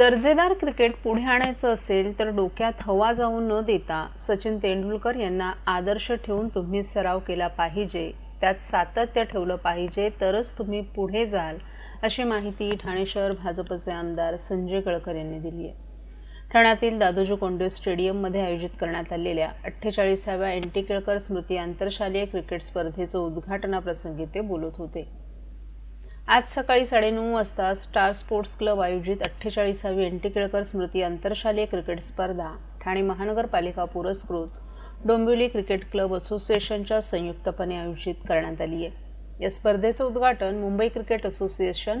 दर्जेदार क्रिकेट पुढे आणायचं असेल तर डोक्यात हवा जाऊ न देता सचिन तेंडुलकर यांना आदर्श ठेवून तुम्ही सराव केला पाहिजे. त्यात सातत्य ठेवलं पाहिजे तरच तुम्ही पुढे जाल अशी माहिती ठाणे शहर भाजपचे आमदार संजय कळकर यांनी दिली आहे. ठाण्यातील दादोजी कोंडे स्टेडियममध्ये आयोजित करण्यात आलेल्या अठ्ठेचाळीसाव्या एन टी केळकर स्मृती आंतरशालेय क्रिकेट स्पर्धेचं उद्घाटनाप्रसंगी ते बोलत होते. आज सकाळी साडेनऊ वाजता स्टार स्पोर्ट्स क्लब आयोजित अठ्ठेचाळीसावी एन टी केळकर स्मृती आंतरशालेय क्रिकेट स्पर्धा ठाणे महानगरपालिका पुरस्कृत डोंबिवली क्रिकेट क्लब असोसिएशनच्या संयुक्तपणे आयोजित करण्यात आली आहे. या स्पर्धेचं उद्घाटन मुंबई क्रिकेट असोसिएशन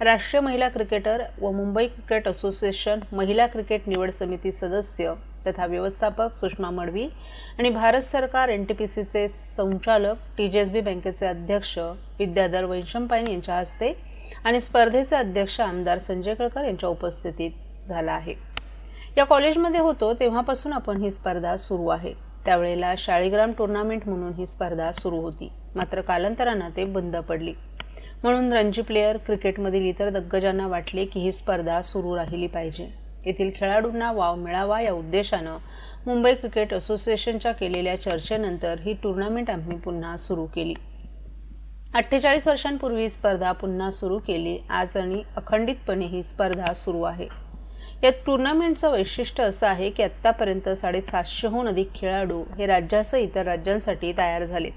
राष्ट्रीय महिला क्रिकेटर व मुंबई क्रिकेट असोसिएशन महिला क्रिकेट निवड समिती सदस्य तथा व्यवस्थापक सुषमा मडवी आणि भारत सरकार एन टी पी सीचे संचालक टी जे एस बी बँकेचे अध्यक्ष विद्याधर वैशंपायन यांच्या हस्ते आणि स्पर्धेचे अध्यक्ष आमदार संजय कळकर यांच्या उपस्थितीत झाला आहे. या कॉलेजमध्ये होतो तेव्हापासून आपण ही स्पर्धा सुरू आहे. त्यावेळेला शाळीग्राम टुर्नामेंट म्हणून ही स्पर्धा सुरू होती. मात्र कालांतरानं ते बंद पडली. म्हणून रणजी प्लेयर क्रिकेटमधील इतर दिग्गजांना वाटले की ही स्पर्धा सुरू राहिली पाहिजे. येथील खेळाडूंना वाव मिळावा या उद्देशानं मुंबई क्रिकेट असोसिएशनच्या केलेल्या चर्चेनंतर ही टुर्नामेंट आम्ही पुन्हा सुरू केली. अठ्ठेचाळीस वर्षांपूर्वी ही स्पर्धा पुन्हा सुरू केली. आज आणि अखंडितपणे ही स्पर्धा सुरू आहे. या टुर्नामेंटचं वैशिष्ट्य असं आहे की आत्तापर्यंत साडेसातशेहून अधिक खेळाडू हे राज्यासह इतर राज्यांसाठी तयार झालेत.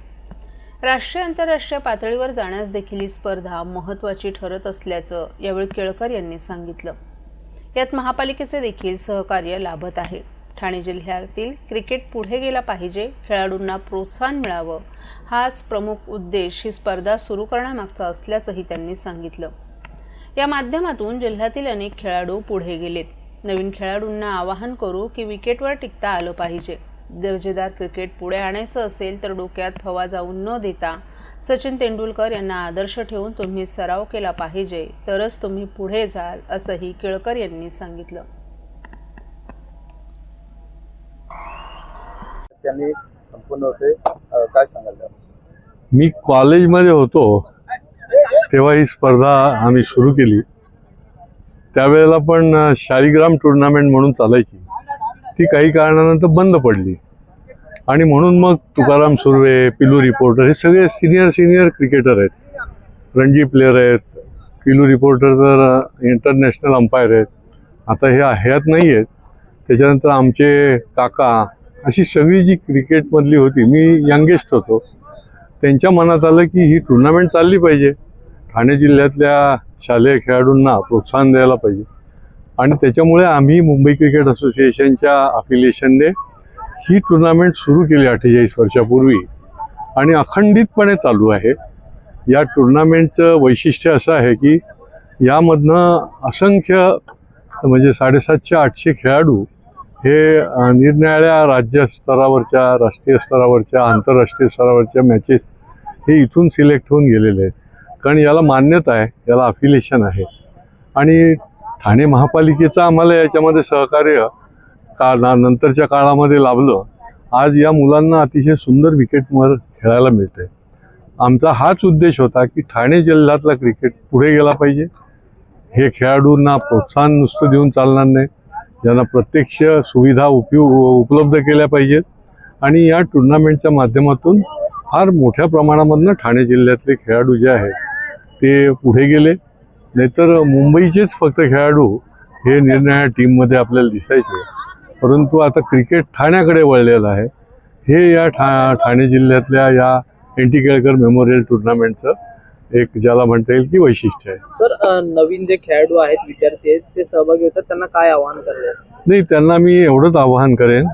राष्ट्रीय आंतरराष्ट्रीय पातळीवर जाण्यास देखील ही स्पर्धा महत्त्वाची ठरत असल्याचं यावेळी केळकर यांनी सांगितलं. यात महापालिकेचे देखील सहकार्य लाभत आहे. ठाणे जिल्ह्यातील क्रिकेट पुढे गेला पाहिजे खेळाडूंना प्रोत्साहन मिळावं हाच प्रमुख उद्देश ही स्पर्धा सुरू करण्यामागचा असल्याचंही त्यांनी सांगितलं. या माध्यमातून जिल्ह्यातील अनेक खेळाडू पुढे गेलेत. नवीन खेळाडूंना आवाहन करू की विकेटवर टिकता आलं पाहिजे. दर्जेदार क्रिकेट पुढे आणायचं असेल तर डोक्यात हवा जाऊन न देता सचिन तेंडुलकर यांना आदर्श ठेवून तुम्ही सराव केला पाहिजे. तरच तुम्ही पुढे जाल असंही केळकर यांनी सांगितलं. त्यांनी संपूर्ण होते अं, काय सांगाल त्याबद्दल? मी कॉलेजमध्ये होतो तेव्हा ही स्पर्धा आम्ही सुरू केली. त्यावेळेला पण शालिग्राम टुर्नामेंट म्हणून चालायची. ती काही कारणानंतर बंद पडली. आणि म्हणून मग तुकाराम सुर्वे पिलू रिपोर्टर हे सगळे सिनियर सिनियर क्रिकेटर आहेत. रणजी प्लेयर आहेत पिलू रिपोर्टर तर इंटरनॅशनल अंपायर आहेत. आता हे ह्यात नाही आहेत त्याच्यानंतर आमचे काका अशी सगळी जी क्रिकेटमधली होती मी यंगेस्ट होतो. त्यांच्या मनात आलं की ही टुर्नामेंट चालली पाहिजे. ठाणे जिल्ह्यातल्या शालेय खेळाडूंना प्रोत्साहन द्यायला पाहिजे. आणि त्याच्यामुळे आम्ही मुंबई क्रिकेट असोसिएशनच्या अफिलिएशनने ही टुर्नामेंट सुरू केली अठ्ठेचाळीस वर्षापूर्वी. आणि अखंडितपणे चालू आहे. या टुर्नामेंटचं वैशिष्ट्य असं आहे की यामधनं असंख्य म्हणजे साडेसातशे आठशे खेळाडू हे निरनिराळ्या राज्य स्तरावरच्या राष्ट्रीय स्तरावरच्या आंतरराष्ट्रीय स्तरावरच्या मॅचेस हे इथून सिलेक्ट होऊन गेलेले आहेत. कारण याला मान्यता आहे याला अफिलिएशन आहे. आणि ठाणे महापालिकेचं आम्हाला याच्यामध्ये सहकार्य का ना- नंतरच्या काळामध्ये लाभलं. आज या मुलांना अतिशय सुंदर विकेटवर खेळायला मिळते आमचा हाच उद्देश होता की ठाणे जिल्ह्यातला क्रिकेट पुढे गेला पाहिजे. हे खेळाडूंना प्रोत्साहन नुसतं देऊन चालणार नाही. ज्यांना प्रत्यक्ष सुविधा उपयोग उपलब्ध केल्या पाहिजेत. आणि या टुर्नामेंटच्या माध्यमातून फार मोठ्या प्रमाणामधनं ठाणे जिल्ह्यातले खेळाडू जे आहेत ते पुढे गेले. नाहीतर मुंबईचेच फक्त खेळाडू हे निरनिराळ्या टीममध्ये आपल्याला दिसायचे. परंतु आता क्रिकेट ठाण्याकडे वळलेलं आहे. हे या ठा ठाणे जिल्ह्यातल्या या एन टी केळकर मेमोरियल टुर्नामेंटचं एक ज्याला म्हणता येईल की वैशिष्ट्य आहे. सर नवीन जे खेळाडू आहेत विद्यार्थी आहेत ते सहभागी होतात त्यांना काय आवाहन करले नाही त्यांना मी एवढंच आवाहन करेन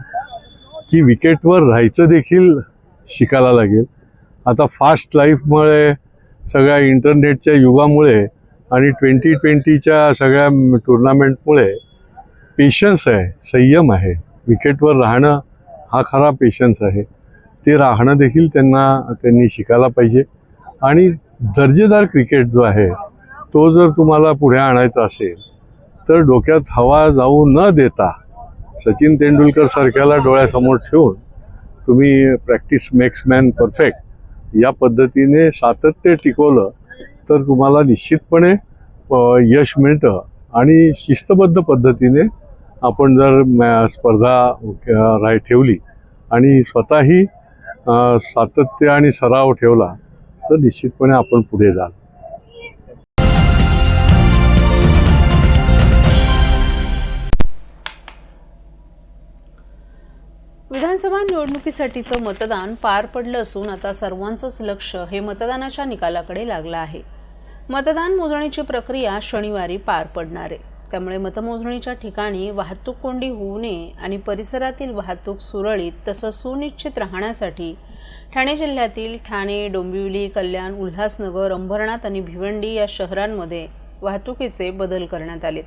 की विकेटवर राहायचं देखील शिकायला लागेल. आता फास्ट लाईफमुळे सगळ्या इंटरनेटच्या युगामुळे आणि ट्वेंटी ट्वेंटीच्या सगळ्या टुर्नामेंटमुळे पेशन्स आहे संयम आहे. विकेटवर राहणं हा खरा पेशन्स आहे. ते राहणं देखील त्यांना त्यांनी शिकायला पाहिजे. आणि दर्जेदार क्रिकेट जो आहे तो जर तुम्हाला पुढे आणायचा असेल तर डोक्यात हवा जाऊ न देता सचिन तेंडुलकर सारख्याला डोळ्यासमोर ठेवून तुम्ही प्रॅक्टिस मेक्स मॅन परफेक्ट या पद्धतीने सातत्य टिकवलं तर तुम्हाला निश्चितपणे यश मिळतं. आणि शिस्तबद्ध पद्धतीने आपण जर स्पर्धा राय ठेवली आणि स्वतःही सातत्य आणि सराव ठेवला तर निश्चितपणे आपण पुढे जाल. विधानसभा निवडणुकीसाठीचं मतदान पार पडलं असून आता सर्वांचंच लक्ष हे मतदानाच्या निकालाकडे लागलं आहे. मतदान मोजणीची प्रक्रिया शनिवारी पार पडणार आहे. त्यामुळे मतमोजणीच्या ठिकाणी वाहतूक कोंडी होऊ नये आणि परिसरातील वाहतूक सुरळीत तसं सुनिश्चित राहण्यासाठी ठाणे जिल्ह्यातील ठाणे डोंबिवली कल्याण उल्हासनगर अंबरनाथ आणि भिवंडी या शहरांमध्ये वाहतुकीचे बदल करण्यात आलेत.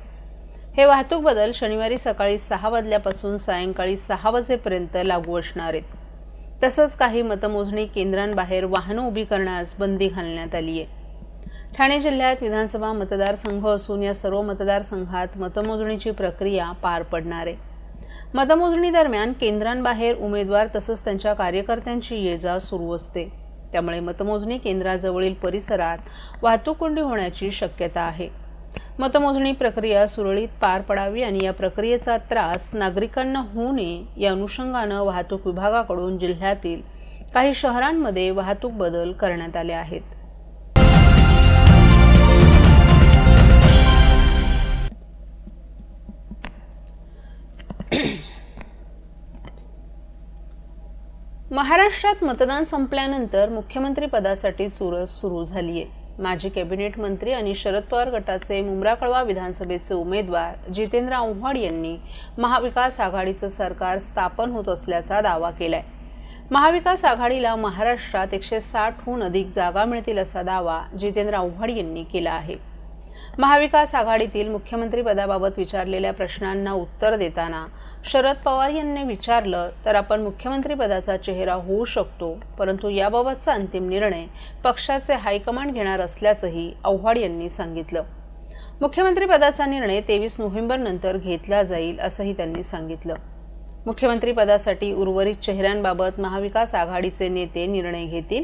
हे वाहतूक बदल शनिवारी सकाळी सहा वाजल्यापासून सायंकाळी सहा वाजेपर्यंत लागू असणार आहेत. तसंच काही मतमोजणी केंद्रांबाहेर वाहनं उभी करण्यास बंदी घालण्यात आली आहे. ठाणे जिल्ह्यात विधानसभा मतदारसंघ असून या सर्व मतदारसंघात मतमोजणीची प्रक्रिया पार पडणार आहे. मतमोजणी दरम्यान केंद्रांबाहेर उमेदवार तसंच त्यांच्या कार्यकर्त्यांची ये जा सुरू असते. त्यामुळे मतमोजणी केंद्राजवळील परिसरात वाहतूक कोंडी होण्याची शक्यता आहे. मतमोजणी प्रक्रिया सुरळीत पार पडावी आणि या प्रक्रियेचा त्रास नागरिकांना होऊ नये या अनुषंगानं वाहतूक विभागाकडून जिल्ह्यातील काही शहरांमध्ये वाहतूक बदल करण्यात आले आहेत. महाराष्ट्रात मतदान संपल्यानंतर मुख्यमंत्री पदासाठी चुरस सुरू झाली आहे माजी कॅबिनेट मंत्री आणि शरद पवार गटाचे मुंब्रा कळवा विधानसभेचे उमेदवार जितेंद्र आव्हाड यांनी महाविकास आघाडीचं सरकार स्थापन होत असल्याचा दावा केलाय. महाविकास आघाडीला महाराष्ट्रात एकशे साठहून अधिक जागा मिळतील असा दावा जितेंद्र आव्हाड यांनी केला आहे. महाविकास आघाडीतील मुख्यमंत्रीपदाबाबत विचारलेल्या प्रश्नांना उत्तर देताना शरद पवार यांनी विचारलं तर आपण मुख्यमंत्रीपदाचा चेहरा होऊ शकतो परंतु याबाबतचा अंतिम निर्णय पक्षाचे हायकमांड घेणार असल्याचंही आव्हाड यांनी सांगितलं. मुख्यमंत्रीपदाचा निर्णय तेवीस नोव्हेंबर नंतर घेतला जाईल असंही त्यांनी सांगितलं. मुख्यमंत्रीपदासाठी उर्वरित चेहऱ्यांबाबत महाविकास आघाडीचे नेते निर्णय घेतील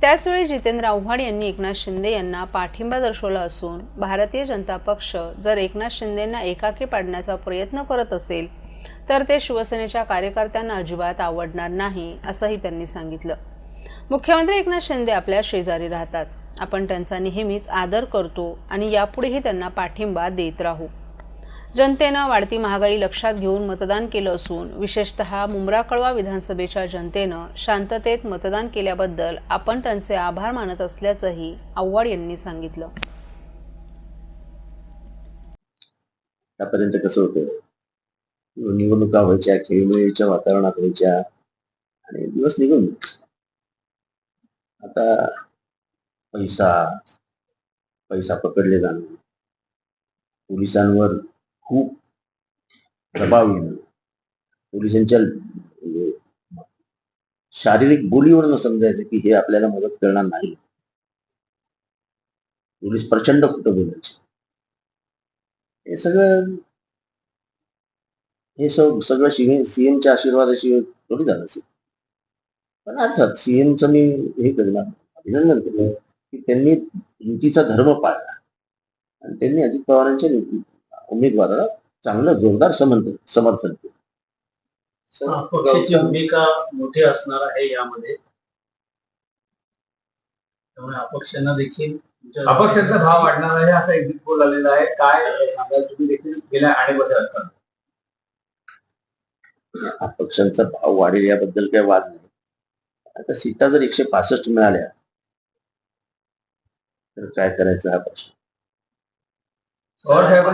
त्याचवेळी जितेंद्र आव्हाड यांनी एकनाथ शिंदे यांना पाठिंबा दर्शवला असून भारतीय जनता पक्ष जर एकनाथ शिंदेंना एकाकी पाडण्याचा प्रयत्न करत असेल तर ते शिवसेनेच्या कार्यकर्त्यांना अजिबात आवडणार नाही असंही त्यांनी सांगितलं. मुख्यमंत्री एकनाथ शिंदे आपल्या शेजारी राहतात. आपण त्यांचा नेहमीच आदर करतो आणि यापुढेही त्यांना पाठिंबा देत राहू. जनतेनं वाढती महागाई लक्षात घेऊन मतदान केलं असून विशेषत मुंब्रा कळवा विधानसभेच्या जनतेनं शांततेत मतदान केल्याबद्दल आपण त्यांचे आभार मानत असल्याचंही आव्हाड यांनी सांगितलं. आतापर्यंत कसं होतं? निवडणुका व्हायच्या खेळीमेळीच्या वातावरणात व्हायच्या आणि दिवस निघून आता पैसा पैसा पकडले जाणं पोलिसांवर खूप दबाव येणं पोलिसांच्या म्हणजे, शारीरिक बोलीवरनं समजायचं की हे आपल्याला मदत करणार नाही. पोलीस प्रचंड कुठं बोलायचे हे सगळं हे सग सगळं सीएमच्या आशीर्वादाशिवाय थोडी झालं असेल. पण अर्थात सीएमचं मी हे करणार अभिनंदन केलं की त्यांनी युतीचा धर्म पाळला. आणि त्यांनी अजित पवारांच्या युती- उमेदवाराला चांगलं जोरदार समर्थन समर्थन केलं. पक्षाची भूमिका मोठी असणार आहे यामध्ये. त्यामुळे अपक्षांना देखील अपक्षांचा भाव वाढणार आहे असा एक्झिट पोल आलेला आहे. काय सांगाल तुम्ही देखील? गेल्या आणीमध्ये असताना. अपक्षांचा भाव वाढेल याबद्दल काही वाद नाही. आता सीटा जर एकशे पासष्ट मिळाल्या तर काय करायचं हा प्रश्न?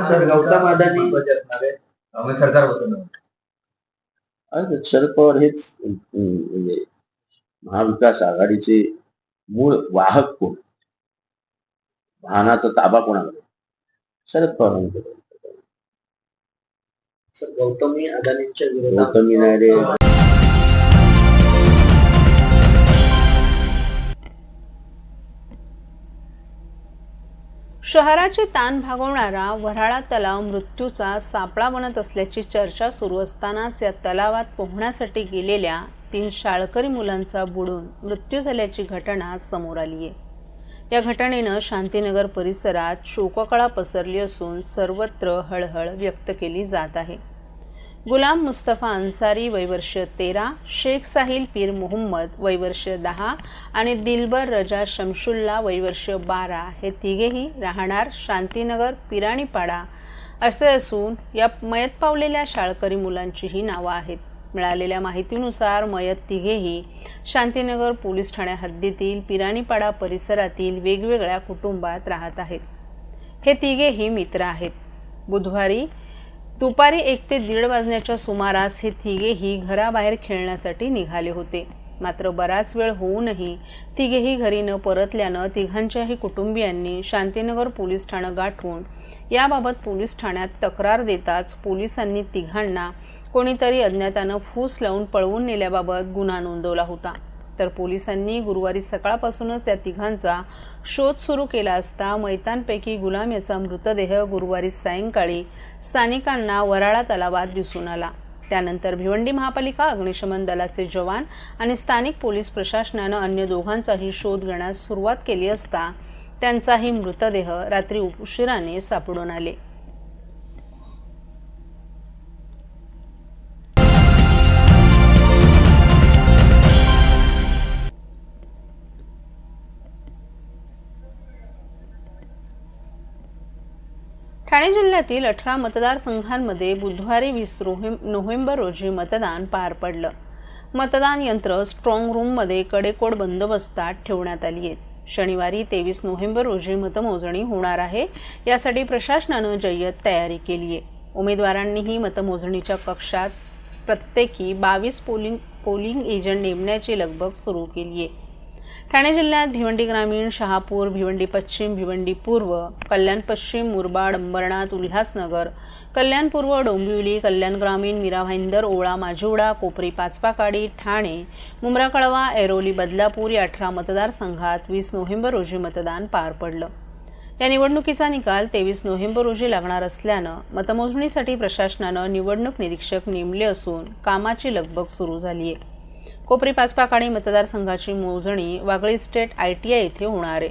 सर, गौतम अदानी- शरद पवार हेच म्हणजे महाविकास आघाडीचे मूळ वाहक कोण? वाहनाचा ताबा कोणाकडे? शरद पवारांकडे. सर, गौतमी अदानींच्या विरोधात गौतमी नायडे. शहराचे ताण भागवणारा वऱ्हाळा तलाव मृत्यूचा सापळा बनत असल्याची चर्चा सुरू असतानाच या तलावात पोहण्यासाठी गेलेल्या तीन शाळकरी मुलांचा बुडून मृत्यू झाल्याची घटना समोर आली आहे. या घटनेनं शांतीनगर परिसरात शोककळा पसरली असून सर्वत्र हळहळ व्यक्त केली जात आहे. गुलाम मुस्तफा अन्सारी वयवर्ष तेरा शेख साहिल पीर मोहम्मद वयवर्ष दहा आणि दिलबर रजा शमशुल्ला वयवर्ष बारा हे तिघेही राहणार शांतीनगर पिराणीपाडा असे असून या मयत पावलेल्या शाळकरी मुलांचीही नावं आहेत. मिळालेल्या माहितीनुसार मयत तिघेही शांतीनगर पोलीस ठाण्या हद्दीतील पिराणीपाडा परिसरातील वेगवेगळ्या कुटुंबात राहत आहेत. हे तिघेही मित्र आहेत. बुधवारी दुपारी एक ते दीड वाजण्याच्या सुमारास हे तिघेही घराबाहेर खेळण्यासाठी निघाले होते. मात्र बराच वेळ होऊनही तिघेही घरी न परतल्यानं तिघांच्याही कुटुंबियांनी शांतीनगर पोलीस ठाणं गाठून याबाबत पोलीस ठाण्यात तक्रार देताच पोलिसांनी तिघांना कोणीतरी अज्ञातानं फूस लावून पळवून नेल्याबाबत गुन्हा नोंदवला होता. तर पोलिसांनी गुरुवारी सकाळपासूनच या तिघांचा शोध सुरू केला असता मैतांपैकी गुलाम याचा मृतदेह गुरुवारी सायंकाळी स्थानिकांना वराळा तलावात दिसून आला. त्यानंतर भिवंडी महापालिका अग्निशमन दलाचे जवान आणि स्थानिक पोलीस प्रशासनानं अन्य दोघांचाही शोध घेण्यास सुरुवात केली असता त्यांचाही मृतदेह रात्री उशिराने सापडून आले. ठाणे जिल्ह्यातील अठरा मतदारसंघांमध्ये बुधवारी वीस रोहेम नोव्हेंबर रोजी मतदान पार पडलं. मतदान यंत्र स्ट्रॉंग रूममध्ये कडेकोड बंदोबस्तात ठेवण्यात आली आहेत शनिवारी तेवीस नोव्हेंबर रोजी मतमोजणी होणार आहे यासाठी प्रशासनानं जय्यत तयारी केली आहे. उमेदवारांनीही मतमोजणीच्या कक्षात प्रत्येकी बावीस पोलिंग पोलिंग एजंट नेमण्याची लगबग सुरू केली आहे. ठाणे जिल्ह्यात भिवंडी ग्रामीण शहापूर भिवंडी पश्चिम भिवंडी पूर्व कल्याण पश्चिम मुरबाड अंबरनाथ उल्हासनगर कल्याण पूर्व डोंबिवली कल्याण ग्रामीण मीरा भाईंदर ओळा माजिवडा कोपरी पाचपाकाडी ठाणे मुंब्रा कळवा ऐरोली बदलापूर या अठरा मतदारसंघात वीस नोव्हेंबर रोजी मतदान पार पडलं. या निवडणुकीचा निकाल तेवीस नोव्हेंबर रोजी लागणार असल्यानं मतमोजणीसाठी प्रशासनानं निवडणूक निरीक्षक नेमले असून कामाची लगबग सुरू झाली आहे कोपरी आणि मतदारसंघाची मोजणी Wagle estate I T I येथे होणार आहे.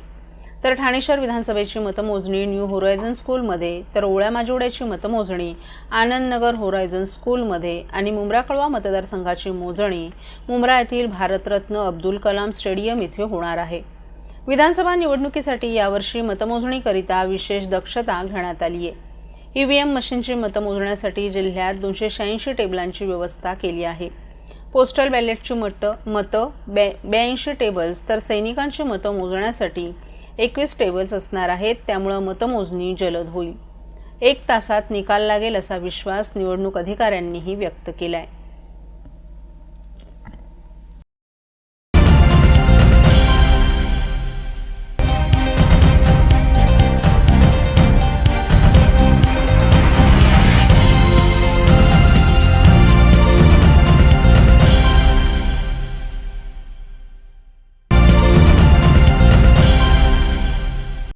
तर ठाणे शहर विधानसभेची मतमोजणी न्यू होरायझन स्कूलमध्ये तर ओळ्या माजिवड्याची मतमोजणी आनंदनगर होरायझन स्कूलमध्ये आणि मुंब्रा कळवा मतदारसंघाची मोजणी मुंब्रा येथील भारतरत्न अब्दुल कलाम स्टेडियम येथे होणार आहे. विधानसभा निवडणुकीसाठी यावर्षी मतमोजणीकरिता विशेष दक्षता घेण्यात आली आहे. ईव्हीएम मशीनची मतमोजण्यासाठी जिल्ह्यात दोनशे शहाऐंशी टेबलांची व्यवस्था केली आहे. पोस्टल बॅलेटची मतं मतं ब्या ब्याऐंशी टेबल्स तर सैनिकांची मतं मोजण्यासाठी एकवीस टेबल्स असणार आहेत. त्यामुळं मतमोजणी जलद होईल. एक तासात निकाल लागेल असा विश्वास निवडणूक अधिकाऱ्यांनीही व्यक्त केला आहे